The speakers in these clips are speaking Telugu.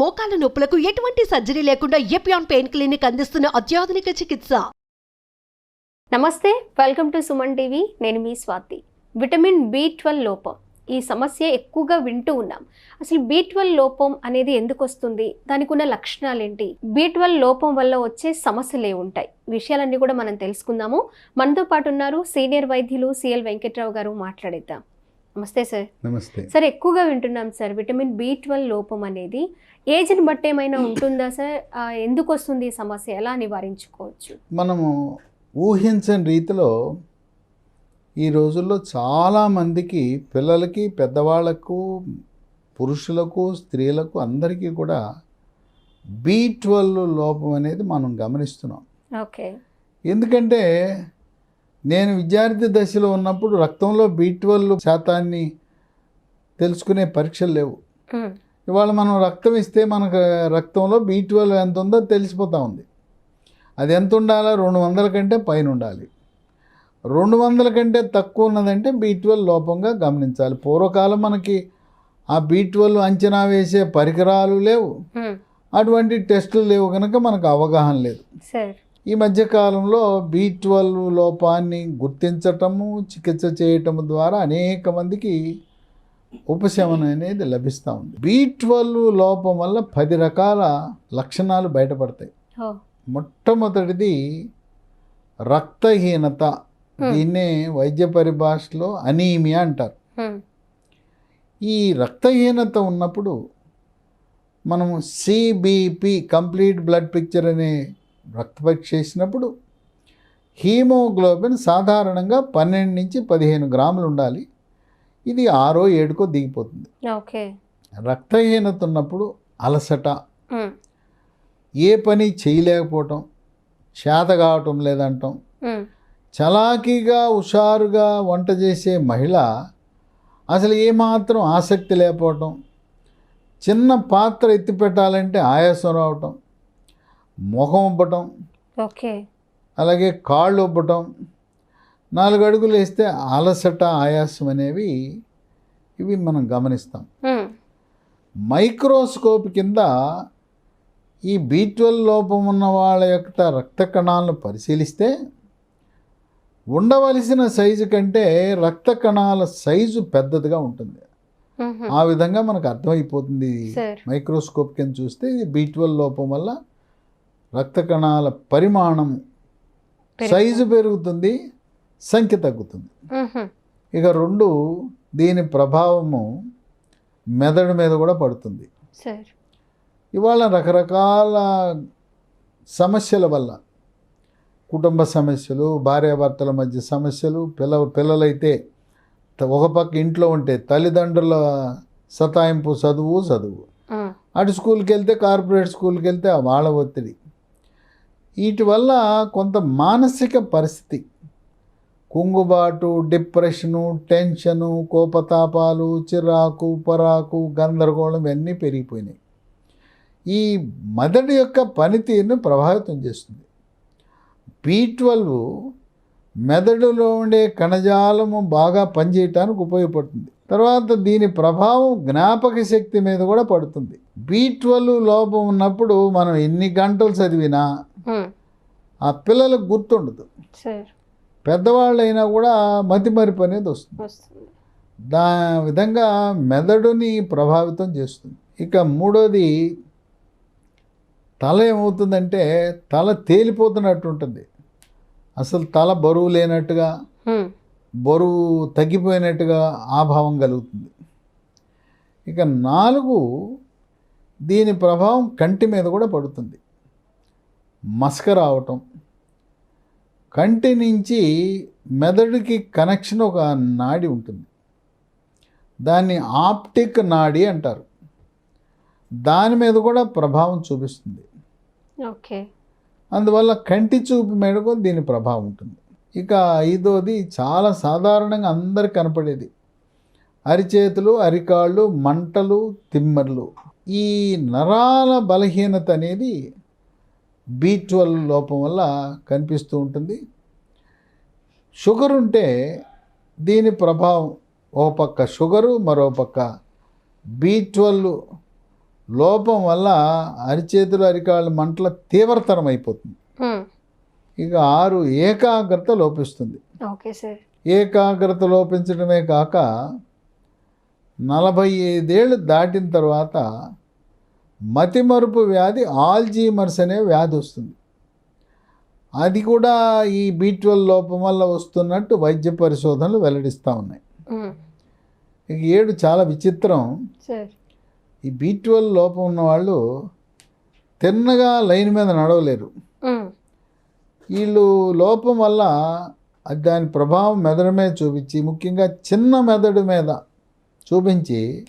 మోకాల నొప్పులకు ఎటువంటి సర్జరీ లేకుండా ఎపియాన్ పెయిన్ క్లినిక్ అందిస్తున్న అత్యాధునిక చికిత్స. నమస్తే వెల్కమ్ టు సుమన్ టీవీ. నేను మీ స్వాతి. విటమిన్ బి ట్వెల్వ్ లోపం. ఈ సమస్య ఎక్కువగా వింటూ ఉన్నాం. అసలు బి ట్వెల్వ్ లోపం అనేది ఎందుకు వస్తుంది? దానికి ఉన్న లక్షణాలు ఏంటి బి ట్వెల్వ్ లోపం వల్ల వచ్చే సమస్యలు ఏ ఉంటాయి. విషయాలన్నీ కూడా మనం తెలుసుకుందాము. మనతో పాటు ఉన్నారు సీనియర్ వైద్యులు సిఎల్ వెంకట్రావు గారు మాట్లాడేద్దాం. నమస్తే సార్ నమస్తే. సార్ ఎక్కువగా వింటున్నాం సార్ విటమిన్ బి ట్వెల్వ్ లోపం అనేది ఏజ్ని బట్టి ఏమైనా ఉంటుందా సార్ ఎందుకు వస్తుంది ఈ సమస్య? ఎలా నివారించుకోవచ్చు? మనము ఊహించని రీతిలో ఈ రోజుల్లో చాలామందికి పిల్లలకి పెద్దవాళ్ళకు పురుషులకు స్త్రీలకు అందరికీ కూడా బీ ట్వెల్వ్ లోపం అనేది మనం గమనిస్తున్నాం. ఓకే. ఎందుకంటే నేను విద్యార్థి దశలో ఉన్నప్పుడు రక్తంలో బీ ట్వెల్వ్ శాతాన్ని తెలుసుకునే పరీక్షలు లేవు. ఇవాళ మనం రక్తం ఇస్తే మనకు రక్తంలో బీ ట్వెల్వ్ ఎంత ఉందో తెలిసిపోతూ ఉంది. అది ఎంత ఉండాలా? రెండు వందల కంటే పైన ఉండాలి. రెండు వందల కంటే తక్కువ ఉన్నదంటే బీ ట్వెల్వ్ లోపంగా గమనించాలి. పూర్వకాలం మనకి ఆ బీ ట్వెల్వ్ అంచనా వేసే పరికరాలు లేవు. అటువంటి టెస్టులు లేవు కనుక మనకు అవగాహన లేదు. సార్. ఈ మధ్యకాలంలో బీ ట్వెల్వ్ లోపాన్ని గుర్తించటము చికిత్స చేయటము ద్వారా అనేక మందికి ఉపశమనం అనేది లభిస్తూ ఉంది. బీ ట్వెల్వ్ లోపం వల్ల పది రకాల లక్షణాలు బయటపడతాయి. మొట్టమొదటిది రక్తహీనత. దీన్నే వైద్య పరిభాషలో అనీమియా అంటారు. ఈ రక్తహీనత ఉన్నప్పుడు మనము సిబిపి కంప్లీట్ బ్లడ్ పిక్చర్ అనే రక్త పరీక్ష చేసినప్పుడు హీమోగ్లోబిన్ సాధారణంగా పన్నెండు నుంచి పదిహేను గ్రాములు ఉండాలి ఇది ఆరో ఏడుకో దిగిపోతుంది ఓకే రక్తహీనత ఉన్నప్పుడు అలసట. ఏ పని చేయలేకపోవటం చేత కావటం లేదంటాం. చలాకీగా హుషారుగా వంట చేసే మహిళ అసలు ఏమాత్రం ఆసక్తి లేకపోవటం చిన్న పాత్ర ఎత్తి పెట్టాలంటే ఆయాసం రావటం ముఖం ఉబ్బటం ఓకే. అలాగే కాళ్ళు ఉబ్బటం నాలుగు అడుగులు వేస్తే అలసట ఆయాసం అనేవి ఇవి మనం గమనిస్తాం. మైక్రోస్కోప్ కింద ఈ బీ ట్వెల్వ్ లోపం ఉన్న వాళ్ళ యొక్క రక్త కణాలను పరిశీలిస్తే ఉండవలసిన సైజు కంటే రక్త కణాల సైజు పెద్దదిగా ఉంటుంది. ఆ విధంగా మనకు అర్థమైపోతుంది. మైక్రోస్కోప్ కింద చూస్తే ఇది బీ ట్వెల్వ్ లోపం వల్ల రక్త కణాల పరిమాణం సైజు పెరుగుతుంది సంఖ్య తగ్గుతుంది. ఇక రెండు దీని ప్రభావము మెదడు మీద కూడా పడుతుంది. ఇవాళ రకరకాల సమస్యల వల్ల కుటుంబ సమస్యలు భార్యాభర్తల మధ్య సమస్యలు పిల్ల పిల్లలైతే ఒక పక్క ఇంట్లో ఉంటే తల్లిదండ్రుల సతాయింపు చదువు చదువు. అటు స్కూల్కి వెళ్తే కార్పొరేట్ స్కూల్కి వెళ్తే వాళ్ళ ఒత్తిడి. వీటి వల్ల కొంత మానసిక పరిస్థితి. కుంగుబాటు డిప్రెషను టెన్షను కోపతాపాలు చిరాకు పరాకు గందరగోళం ఇవన్నీ పెరిగిపోయినాయి. ఈ మెదడు యొక్క పనితీరును ప్రభావితం చేస్తుంది. బీ ట్వెల్వ్ మెదడులో ఉండే కణజాలము బాగా పనిచేయటానికి ఉపయోగపడుతుంది. తర్వాత దీని ప్రభావం జ్ఞాపక శక్తి మీద కూడా పడుతుంది. బీ ట్వెల్వ్ లోపం ఉన్నప్పుడు మనం ఎన్ని గంటలు చదివినా ఆ పిల్లలకు గుర్తుండదు. పెద్దవాళ్ళైనా కూడా మతిమరుపు అనేది వస్తుంది. దా విధంగా మెదడుని ప్రభావితం చేస్తుంది. ఇక మూడోది తల ఏమవుతుందంటే తల తేలిపోతున్నట్టు ఉంటుంది. అసలు తల బరువు లేనట్టుగా. బరువు తగ్గిపోయినట్టుగా ఆభావం కలుగుతుంది. ఇక నాలుగు దీని ప్రభావం కంటి మీద కూడా పడుతుంది. మసక రావటం కంటి నుంచి మెదడుకి కనెక్షన్ ఒక నాడి ఉంటుంది. దాన్ని ఆప్టిక్ నాడి అంటారు. దాని మీద కూడా ప్రభావం చూపిస్తుంది. ఓకే. అందువల్ల కంటి చూపు మేడకు దీని ప్రభావం ఉంటుంది. ఇక ఐదోది చాలా సాధారణంగా అందరికి కనపడేది. అరిచేతులు అరికాళ్ళు మంటలు తిమ్మర్లు. ఈ నరాల బలహీనత అనేది బీ ట్వెల్వ్ లోపం వల్ల కనిపిస్తూ ఉంటుంది. షుగర్ ఉంటే దీని ప్రభావం ఓ పక్క షుగరు మరో పక్క బీ ట్వెల్వ్ లోపం వల్ల అరిచేతులు అరికాళ్ళు మంటల తీవ్రతరం అయిపోతుంది. ఇక ఆరు ఏకాగ్రత లోపిస్తుంది. ఏకాగ్రత లోపించడమే కాక నలభై ఐదేళ్ళు దాటిన తర్వాత మతిమరుపు వ్యాధి ఆల్జీమర్స్ అనే వ్యాధి వస్తుంది. అది కూడా ఈ బీ లోపం వల్ల వస్తున్నట్టు వైద్య పరిశోధనలు వెల్లడిస్తూ ఉన్నాయి. ఇక ఏడు చాలా విచిత్రం. ఈ బీ లోపం ఉన్న వాళ్ళు తిన్నగా లైన్ మీద నడవలేరు. వీళ్ళు లోపం వల్ల అది దాని ప్రభావం మెదడు మీద చూపించి ముఖ్యంగా చిన్న మెదడు మీద చూపించి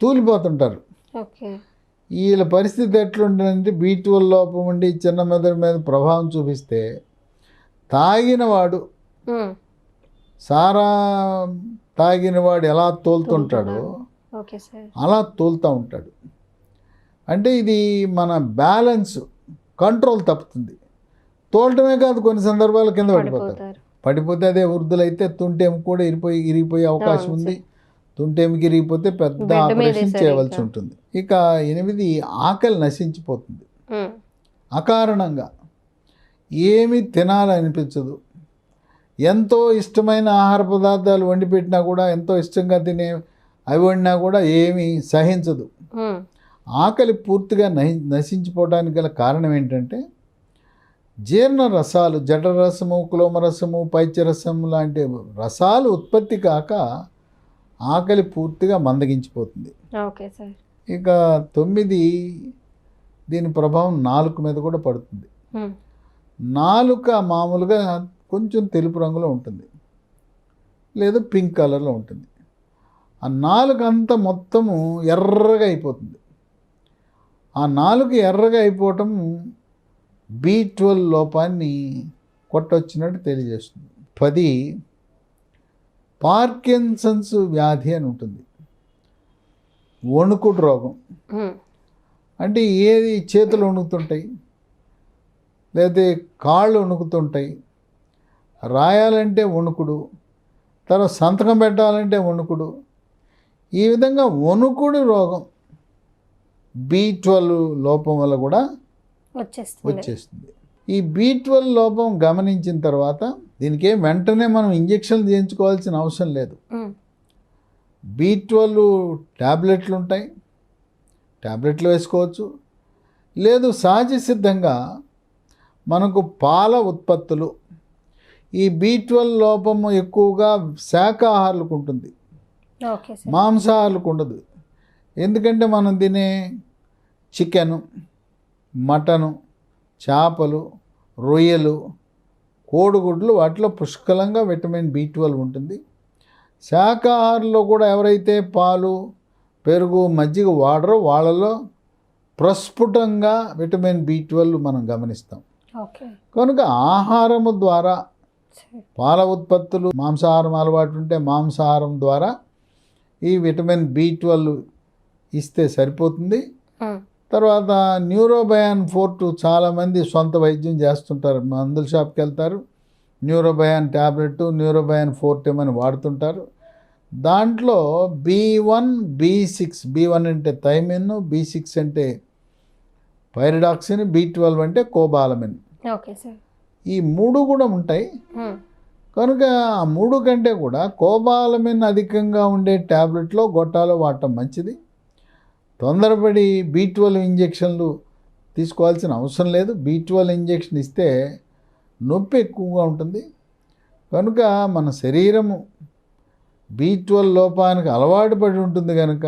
తూలిపోతుంటారు. ఓకే. వీళ్ళ పరిస్థితి ఎట్లుంటుందంటే బీటువల్ లోపం ఉండి చిన్న మెదడు మీద ప్రభావం చూపిస్తే తాగినవాడు. సారా తాగినవాడు ఎలా తోలుతుంటాడో అలా తోలుతూ ఉంటాడు. అంటే ఇది మన బ్యాలెన్స్ కంట్రోల్ తప్పుతుంది. తోలటమే కాదు కొన్ని సందర్భాలు కింద పడిపోతారు. పడిపోతే అదే వృద్ధులైతే తుంటెము కూడా ఇరిపోయి ఇరిగిపోయే అవకాశం ఉంది. తుంటెముకి ఇరిగిపోతే పెద్ద ఆపరేషన్ చేయవలసి. ఉంటుంది ఇక ఎనిమిది ఆకలి నశించిపోతుంది. అకారణంగా ఏమి తినాలనిపించదు ఎంతో ఇష్టమైన ఆహార పదార్థాలు వండి పెట్టినా కూడా ఎంతో ఇష్టంగా తినే అవి వండినా కూడా ఏమీ సహించదు. ఆకలి పూర్తిగా నశించిపోవడానికి గల కారణం ఏంటంటే జీర్ణ రసాలు జఠరసము క్లోమరసము పైత్యరసము లాంటి రసాలు ఉత్పత్తి కాక ఆకలి పూర్తిగా మందగించిపోతుంది. Okay sir. ఇక తొమ్మిది దీని ప్రభావం నాలుక మీద కూడా పడుతుంది. నాలుక మామూలుగా కొంచెం తెలుపు రంగులో ఉంటుంది. లేదా పింక్ కలర్లో ఉంటుంది. ఆ నాలుక అంతా మొత్తము ఎర్రగా అయిపోతుంది. ఆ నాలుక ఎర్రగా అయిపోవటం బీ ట్వెల్వ్ లోపాన్ని కొట్టొచ్చినట్టు తెలియజేస్తుంది. పది పార్కిన్సన్స్ వ్యాధి అని ఉంటుంది. వణుకుడు రోగం. అంటే ఏది చేతులు వణుకుతుంటాయి లేదా కాళ్ళు వణుకుతుంటాయి రాయాలంటే వణుకుడు తర్వాత సంతకం పెట్టాలంటే వణుకుడు. ఈ విధంగా వణుకుడు రోగం బీ ట్వెల్వ్ లోపం వల్ల కూడా వచ్చేస్తుంది. వచ్చేస్తుంది. ఈ బీ ట్వెల్వ్ లోపం గమనించిన తర్వాత దీనికి ఏం వెంటనే మనం ఇంజక్షన్లు చేయించుకోవాల్సిన అవసరం లేదు. బీ ట్వెల్వ్ ట్యాబ్లెట్లు ఉంటాయి. ట్యాబ్లెట్లు వేసుకోవచ్చు. లేదు సహజ సిద్ధంగా మనకు పాల ఉత్పత్తులు. ఈ బీ ట్వెల్వ్ లోపము ఎక్కువగా శాకాహారులకు ఉంటుంది. మాంసాహారులకు ఉండదు. ఎందుకంటే మనం తినే చికెను మటను చేపలు రొయ్యలు కోడిగుడ్లు వాటిలో పుష్కలంగా విటమిన్ బి ట్వెల్వ్ ఉంటుంది శాకాహారంలో కూడా ఎవరైతే పాలు పెరుగు మజ్జిగ వాడరో వాళ్ళలో ప్రస్ఫుటంగా విటమిన్ బి ట్వెల్వ్ మనం గమనిస్తాం కనుక ఆహారము ద్వారా. పాల ఉత్పత్తులు మాంసాహారం అలవాటు ఉంటే మాంసాహారం ద్వారా ఈ విటమిన్ బి ట్వెల్వ్ ఇస్తే సరిపోతుంది. తర్వాత న్యూరోబయాన్ ఫోర్టు చాలామంది సొంత వైద్యం చేస్తుంటారు. మందుల షాప్కి వెళ్తారు. న్యూరోబయాన్ ట్యాబ్లెట్ న్యూరోబయాన్ ఫోర్టెమ్ అని వాడుతుంటారు. దాంట్లో B one B six B one అంటే థైమిన్ బి సిక్స్ అంటే పైరిడాక్సిన్ బి ట్వెల్వ్ అంటే కోబాలమిన్. Okay sir. ఈ మూడు కూడా ఉంటాయి. కనుక ఆ మూడు కంటే కూడా కోబాలమిన్ అధికంగా ఉండే ట్యాబ్లెట్లో గొట్టాలో వాడటం మంచిది. తొందరపడి బీ ట్వెల్వ్ ఇంజెక్షన్లు తీసుకోవాల్సిన అవసరం లేదు. బీ ట్వెల్వ్ ఇంజెక్షన్ ఇస్తే నొప్పి ఎక్కువగా ఉంటుంది. కనుక మన శరీరము బీ ట్వెల్వ్ లోపానికి అలవాటు పడి ఉంటుంది కనుక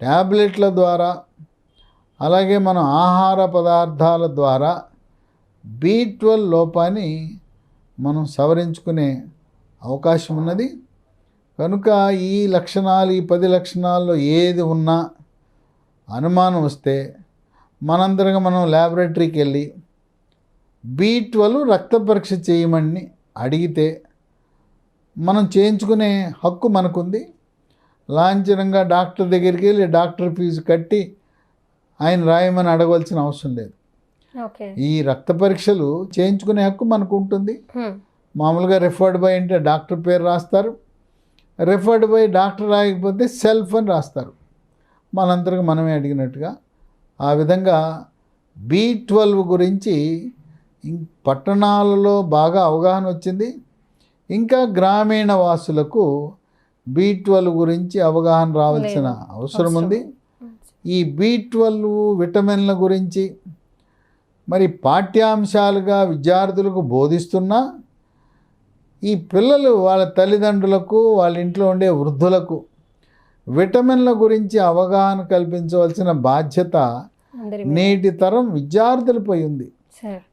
ట్యాబ్లెట్ల ద్వారా అలాగే మన ఆహార పదార్థాల ద్వారా బీ ట్వెల్వ్ లోపాన్ని మనం సవరించుకునే అవకాశం ఉన్నది. కనుక ఈ లక్షణాలు ఈ పది లక్షణాల్లో ఏది ఉన్నా అనుమానం వస్తే మనందరంగా మనం ల్యాబొరేటరీకి వెళ్ళి బీ ట్వెల్వ్ రక్త పరీక్ష చేయమని అడిగితే మనం చేయించుకునే హక్కు మనకుంది. లాంఛనంగా డాక్టర్ దగ్గరికి వెళ్ళి డాక్టర్ ఫీజు కట్టి ఆయన రాయమని అడగవలసిన అవసరం లేదు. ఈ రక్త పరీక్షలు చేయించుకునే హక్కు మనకు ఉంటుంది. మామూలుగా రెఫర్డ్ బై అంటే డాక్టర్ పేరు రాస్తారు. రెఫర్డ్ బై డాక్టర్ రాయకపోతే సెల్ఫ్ అని రాస్తారు. మనంతరకు మనమే అడిగినట్టుగా ఆ విధంగా బి ట్వెల్వ్ గురించి పట్టణాలలో బాగా అవగాహన వచ్చింది ఇంకా గ్రామీణ వాసులకు బి ట్వెల్వ్ గురించి అవగాహన రావాల్సిన. అవసరం ఉంది ఈ బి ట్వెల్వ్ విటమిన్ల గురించి మరి పాఠ్యాంశాలుగా విద్యార్థులకు బోధిస్తున్నా ఈ పిల్లలు వాళ్ళ తల్లిదండ్రులకు వాళ్ళ ఇంట్లో ఉండే వృద్ధులకు విటమిన్ల గురించి అవగాహన కల్పించవలసిన బాధ్యత. నేటి తరం విద్యార్థులపై ఉంది.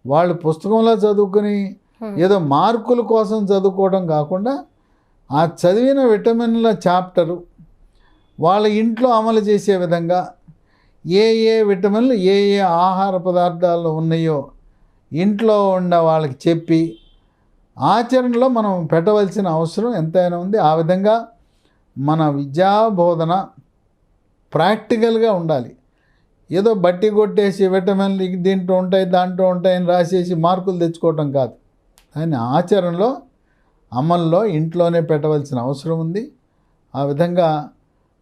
వాళ్ళు పుస్తకంలో చదువుకుని ఏదో మార్కుల కోసం చదువుకోవడం కాకుండా ఆ చదివిన విటమిన్ల చాప్టరు వాళ్ళ ఇంట్లో అమలు చేసే విధంగా ఏ ఏ విటమిన్లు ఏ ఏ ఆహార పదార్థాల్లో ఉన్నాయో ఇంట్లో ఉన్న వాళ్ళకి చెప్పి ఆచరణలో మనం పెట్టవలసిన అవసరం ఎంతైనా ఉంది. ఆ విధంగా మన విద్యా బోధన ప్రాక్టికల్గా ఉండాలి. ఏదో బట్టి కొట్టేసి విటమిన్లు దీంట్లో ఉంటాయి దాంట్లో ఉంటాయని రాసేసి మార్కులు తెచ్చుకోవటం కాదు. కానీ ఆచరణలో అమల్లో ఇంట్లోనే పెట్టవలసిన అవసరం ఉంది. ఆ విధంగా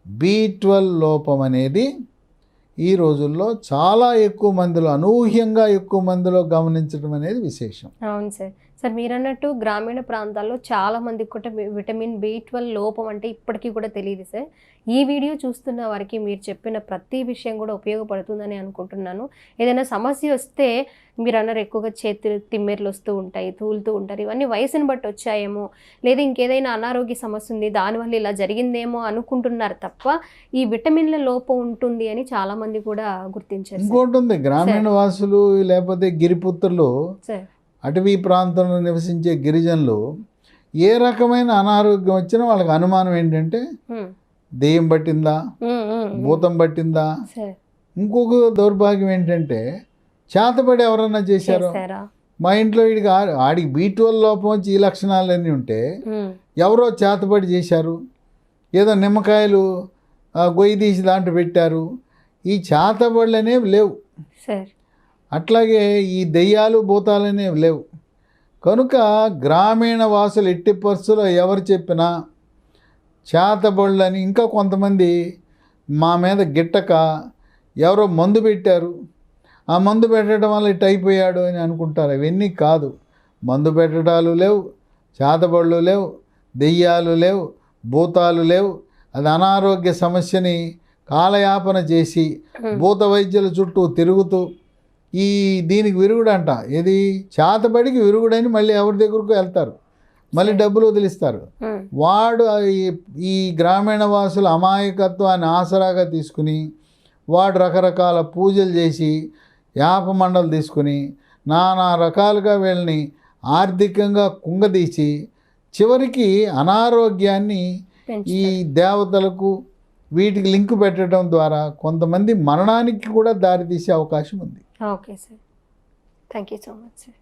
బి ట్వెల్వ్ లోపం అనేది ఈ రోజుల్లో చాలా ఎక్కువ మందిలో అనూహ్యంగా ఎక్కువ మందిలో గమనించడం అనేది విశేషం. అవును సార్. సార్ మీరు అన్నట్టు గ్రామీణ ప్రాంతాల్లో చాలా మందికి కూడా విటమిన్ బి ట్వెల్వ్ లోపం అంటే ఇప్పటికీ కూడా తెలియదు సార్. ఈ వీడియో చూస్తున్న వారికి మీరు చెప్పిన ప్రతి విషయం కూడా ఉపయోగపడుతుందని అనుకుంటున్నాను. ఏదైనా సమస్య వస్తే మీరు అన్నారు ఎక్కువగా చేతులు తిమ్మెర్లు వస్తూ ఉంటాయి తూలుతూ ఉంటారు. ఇవన్నీ వయసుని బట్టి వచ్చాయేమో. లేదా ఇంకేదైనా అనారోగ్య సమస్య ఉంది దానివల్ల ఇలా జరిగిందేమో అనుకుంటున్నారు తప్ప ఈ విటమిన్ల లోపం ఉంటుంది అని చాలా మంది కూడా గుర్తించారు. ఇంకోటి ఉంది గ్రామీణ వాసులు లేకపోతే గిరిపుత్రులు సార్. అటవీ ప్రాంతంలో నివసించే గిరిజనులు ఏ రకమైన అనారోగ్యం వచ్చినా వాళ్ళకి అనుమానం ఏంటంటే దెయ్యం పట్టిందా. భూతం పట్టిందా? ఇంకొక దౌర్భాగ్యం ఏంటంటే చేతబడి ఎవరన్నా చేశారో? మా ఇంట్లో వీడికి ఆడికి బీటువల్ లోపం వచ్చి ఈ లక్షణాలన్నీ ఉంటే ఎవరో చేతబడి చేశారు? ఏదో నిమ్మకాయలు గొయ్యి తీసి దాంట్లో పెట్టారు. ఈ చేతబడులు అనేవి లేవు అట్లాగే ఈ దెయ్యాలు భూతాలు అనేవి లేవు. కనుక గ్రామీణ వాసులు ఎట్టి పరిస్థితుల్లో ఎవరు చెప్పినా చేతబడులని ఇంకా కొంతమంది మా మీద గిట్టక ఎవరో మందు పెట్టారు. ఆ మందు పెట్టడం వల్ల ఇట్ అయిపోయాడు అని అనుకుంటారు. అవన్నీ కాదు. మందు పెట్టడాలు లేవు చేతబడులు లేవు దెయ్యాలు లేవు భూతాలు లేవు. అది అనారోగ్య సమస్యని కాలయాపన చేసి భూత వైద్యుల చుట్టూ తిరుగుతూ ఈ దీనికి విరుగుడంట. ఇది చేతబడికి విరుగుడని మళ్ళీ ఎవరి దగ్గరకు వెళ్తారు? మళ్ళీ డబ్బులు వదిలిస్తారు. వాడు ఈ- ఈ గ్రామీణ వాసుల అమాయకత్వాన్ని ఆసరాగా తీసుకుని వాడు రకరకాల పూజలు చేసి యాప మండలు తీసుకుని నానా రకాలుగా వీళ్ళని ఆర్థికంగా కుంగదీసి చివరికి అనారోగ్యాన్ని ఈ. దేవతలకు వీటికి లింక్ పెట్టడం ద్వారా కొంతమంది మరణానికి కూడా దారితీసే అవకాశం ఉంది. Okay sir thank you so much sir